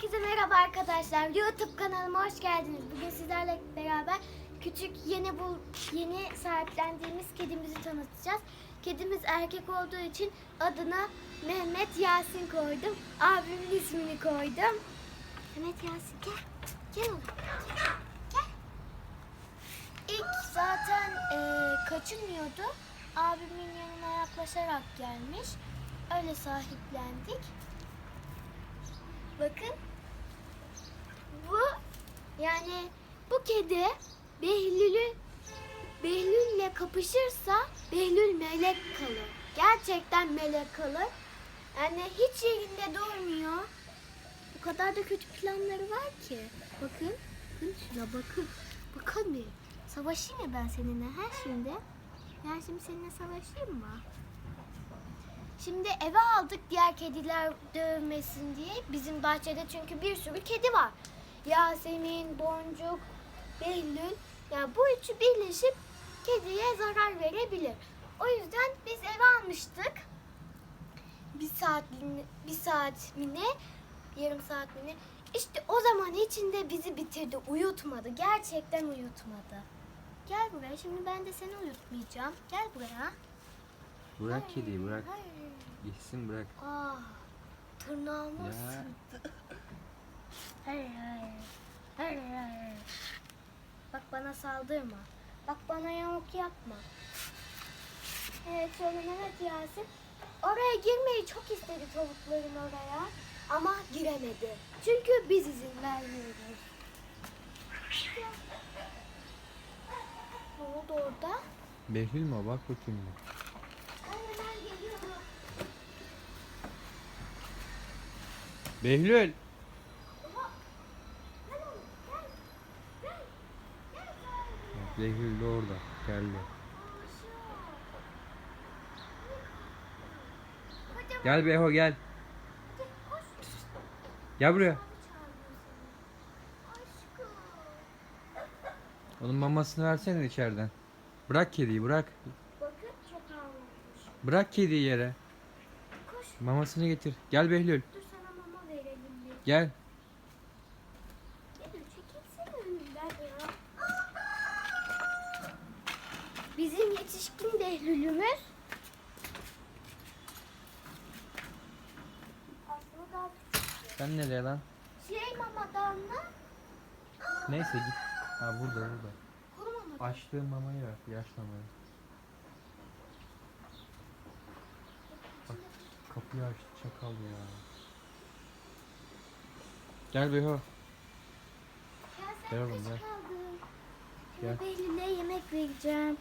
Herkese merhaba arkadaşlar. YouTube kanalıma hoş geldiniz. Bugün sizlerle beraber küçük yeni bul yeni sahiplendiğimiz kedimizi tanıtacağız. Kedimiz erkek olduğu için adına Mehmet Yasin koydum. Abimin ismini koydum. Mehmet Yasin gel. Gel oğlum. Gel. İlk zaten eee kaçınmıyordu. Abimin yanına yaklaşarak gelmiş. Öyle sahiplendik. Bakın. Bu yani bu kedi Behlül'ü Behlül'le kapışırsa Behlül melek kalır. Gerçekten melek kalır. Yani hiç yerinde durmuyor. Bu kadar da kötü planları var ki. Bakın. Bakın şuna bakın. Bakın bir. Savaşayım mı ben seninle her şimdi? Ben şimdi seninle savaşayım mı? Şimdi eve aldık diğer kediler dövmesin diye. Bizim bahçede çünkü bir sürü kedi var. Yasemin, Boncuk, Behlül. Yani bu üçü birleşip kediye zarar verebilir. O yüzden biz eve almıştık. Bir saat, bir saat mi ne? Yarım saat mi ne? İşte o zaman içinde bizi bitirdi. Uyutmadı. Gerçekten uyutmadı. Gel buraya. Şimdi ben de seni uyutmayacağım. Gel buraya. Bırak kediyi bırak. Hayır. Gitsin bırak. Ah, tırnağıma Ya. sürttü. Hayır hayır. Hayır hayır. Bak bana saldırma. Bak bana yamuk yapma. Evet şöyle Mehmet Yasin. Oraya girmeyi çok istedi tavukların oraya. Ama giremedi. Çünkü biz izin vermiyoruz. Ne oldu orada? Behlül mü? Bak bakayım bir. Behlül. Behlül de orada. Geldi. Gel Beho gel. Gel buraya. Onun mamasını versene içeriden. Bırak kediyi bırak. Bırak kediyi yere. Mamasını getir. Gel Behlül. Dur sana mama verelim bir. Gel. Bizim yetişkin Behlül'ümüz. Sen nereye lan? Şey mamadan mı? Neyse git. Ha burada burada. Mama. Açtığın mamayı ver. Yaş mamayı. Bak kapıyı açtı çakal ya. Gel Beho. Gel oğlum, gel. Gel. Behlül'e yemek vereceğim.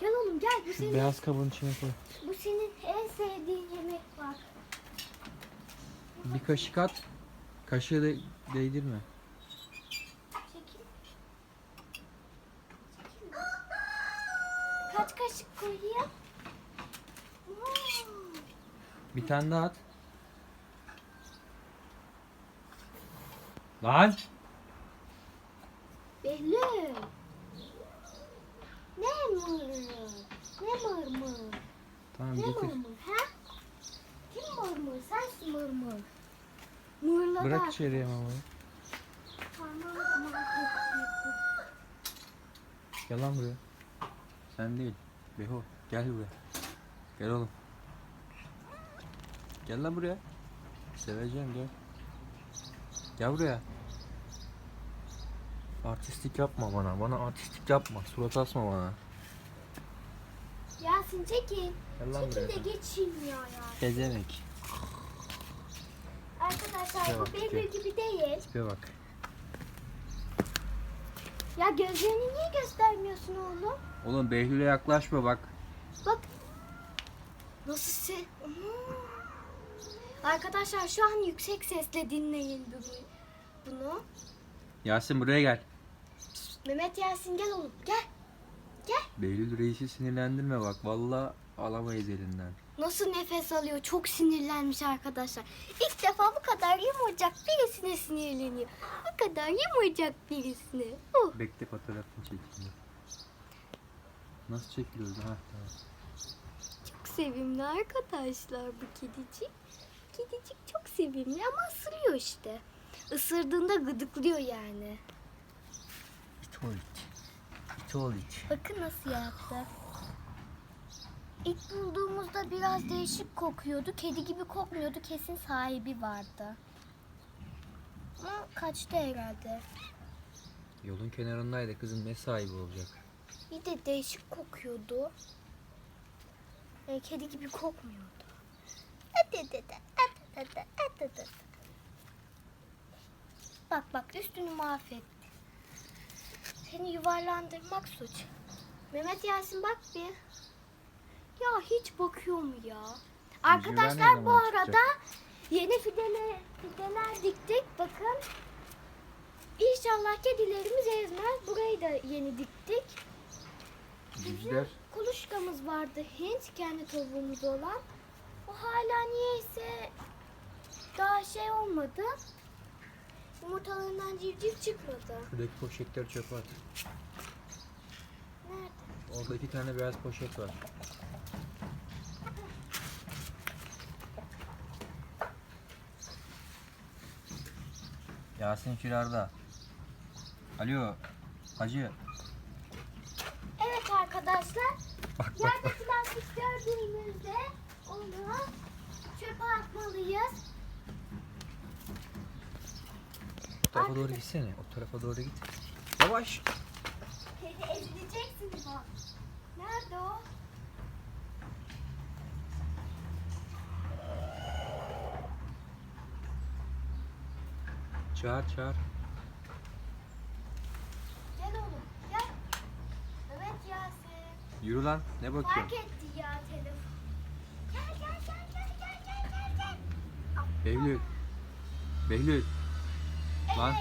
Gel oğlum gel. Bu Şu senin, beyaz kabın içine koy. bu senin en sevdiğin yemek bak. Bir kaşık at. Kaşığı da değdirme. Çekil. Çekil. Kaç kaşık koyayım? Bir tane daha at. Lan! Behlül. Ne mır? Ne mır mır? Tamam Ne getir. mır mır? Ha? Kim mır mır? Sensin mır mır. Mırla Bırak içeriye mamayı. Gel lan buraya. Sen değil. Beho gel buraya. Gel oğlum. Gel lan buraya. Seveceğim gel. Gel buraya. Artistlik yapma bana. Bana artistlik yapma. Surat asma bana. Yasin çekil. Gel lan Çekil buraya. de geçeyim ya ya. Gezemek. Arkadaşlar bu bak, Behlül tipe. gibi değil. Tipe bak. Ya gözlerini niye göstermiyorsun oğlum? Oğlum Behlül'e yaklaşma bak. Bak. Nasıl se... Hmm. Arkadaşlar şu an yüksek sesle dinleyin bu- bunu. Yasin buraya gel. Mehmet Yasin gel oğlum gel. Gel. Behlül reisi sinirlendirme bak. Vallahi alamayız elinden. Nasıl nefes alıyor? Çok sinirlenmiş arkadaşlar. İlk defa bu kadar yumurcak birisine sinirleniyor. Bu kadar yumurcak birisine. Oh. Bekle fotoğrafını çekeyim. Nasıl çekiliyoruz? Ha tamam. Çok sevimli arkadaşlar bu kedicik. Kedicik çok sevimli ama ısırıyor işte. ısırdığında gıdıklıyor yani. İt ol it. İt ol it. Bakın nasıl yaptı. İlk bulduğumuzda biraz değişik kokuyordu. Kedi gibi kokmuyordu. Kesin sahibi vardı. Ama kaçtı herhalde. Yolun kenarındaydı kızım ne sahibi olacak? Bir de değişik kokuyordu. E, kedi gibi kokmuyordu. Bak bak üstünü mahvetti. Seni yuvarlandırmak suç. Mehmet Yasin bak bir. Ya hiç bakıyor mu ya? Arkadaşlar bu arada çıkacak? yeni fideler, fideler diktik. Bakın. İnşallah kedilerimiz ezmez. Burayı da yeni diktik. Cüzler. Kuluçkamız vardı Hint kendi tavuğumuz olan. O hala niyeyse daha şey olmadı. Yumurtalarından civciv çıkmadı. Şuradaki poşetleri çöpe at. Nerede? Orada iki tane beyaz poşet var. Yasin Firarda. Alo. Hacı. Evet arkadaşlar. Bak bak Yerde bak. plastik gördüğümüzde onu çöpe atmalıyız. O tarafa doğru gitsene. O tarafa doğru git. Yavaş. Kedi ezileceksin bak. Nerede o? Çağır çağır. Gel oğlum gel. Evet Yasin. Yürü lan. Ne Fark bakıyorsun? etti ya telefon. Gel gel gel gel gel gel gel. Behlül. Behlül. Lan.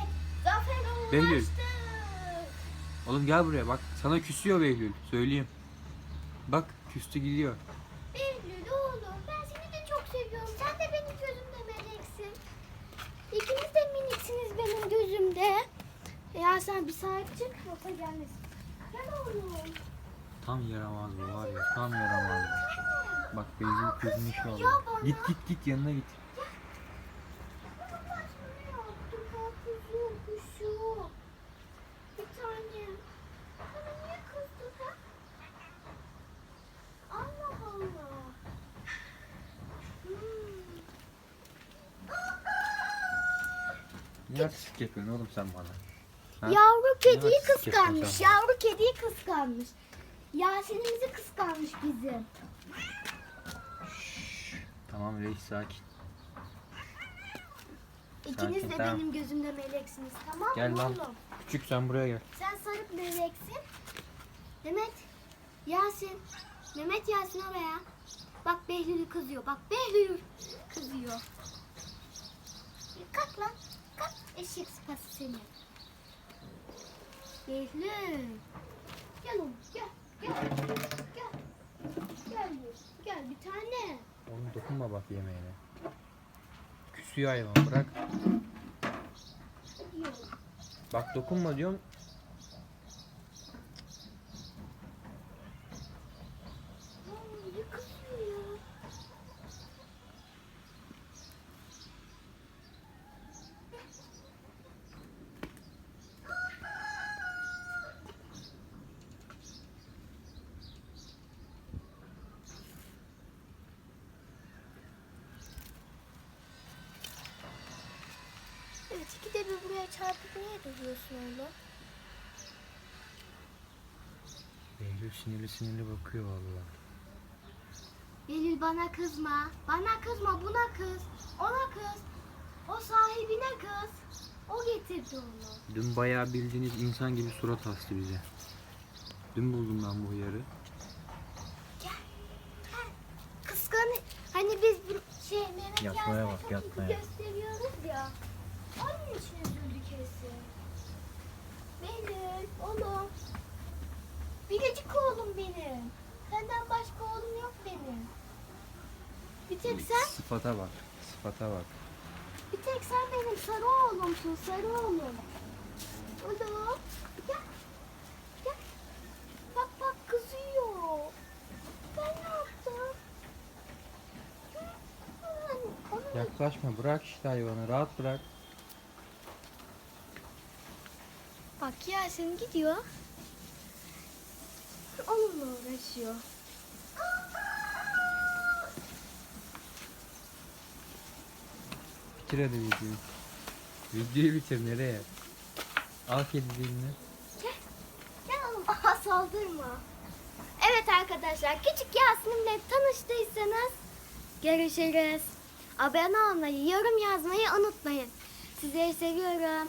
Zafer. Behlül. Oğlum gel buraya bak. Sana küsüyor Behlül. Söyleyeyim. Bak küstü gidiyor. Behlül oğlum ben seni de çok seviyorum. Sen de benim gözümde meleksin. İkiniz de miniksiniz benim gözümde. Ya sen bir sahip çık yoksa gelmesin. Gel oğlum. Tam yaramaz bu var ya. Tam yaramaz bu. Bak Behlül kızmış bana. Git git git yanına git. Kuşu. Bir tane. Bana niye kızdı ha? Allah Allah. Hmm. Niye artistik yapıyorsun oğlum sen bana? Ha? Yavru kediyi haksızlık kıskanmış. Yavru kediyi kıskanmış. Yasin'imizi kıskanmış bizim. Tamam reis sakin. İkiniz Sakin, de tamam. benim gözümde meleksiniz tamam mı Gel lan. oğlum? Küçük sen buraya gel. Sen sarıp meleksin. Mehmet, Yasin. Mehmet Yasin oraya. Bak Behlül kızıyor. Bak Behlül kızıyor. Kalk lan. Eşek sıpası seni. Behlül. Gel oğlum gel. Gel. Gel. Gel. Gel bir tane. Oğlum dokunma bak yemeğine. Küsüyor hayvan bırak. Hadi. Bak dokunma diyorum. Aa, ne kızıyor ya? Evet ikide bir buraya çarpıp niye duruyorsun oğlum? Behlül sinirli sinirli bakıyor vallahi. Belül bana kızma. Bana kızma buna kız. Ona kız. O sahibine kız. O getirdi onu. Dün bayağı bildiğiniz insan gibi surat astı bize. Dün buldum ben bu hıyarı. Gel. Gel. Kıskan. Hani biz bu şey Mehmet Yatmaya Yasin'e bak, çok yatmaya. gösteriyoruz ya. Onun için üzüldü kesin. Belül oğlum. Biricik oğlum benim. Senden başka oğlum yok benim. Bir tek sen Sıfata bak. Sıfata bak. Bir tek sen benim sarı oğlumsun, sarı oğlum. Oğlum, gel. Gel. Bak bak kızıyor. Ben ne yaptım? Hı. Yaklaşma bırak işte hayvanı rahat bırak. Bak Yasin gidiyor. Onunla uğraşıyor. Bitir hadi videoyu. Videoyu bitir nereye? Al kedi dilini. Gel oğlum. Aha saldırma. Evet arkadaşlar küçük Yasin'imle tanıştıysanız görüşürüz. Abone olmayı, yorum yazmayı unutmayın. Sizleri seviyorum.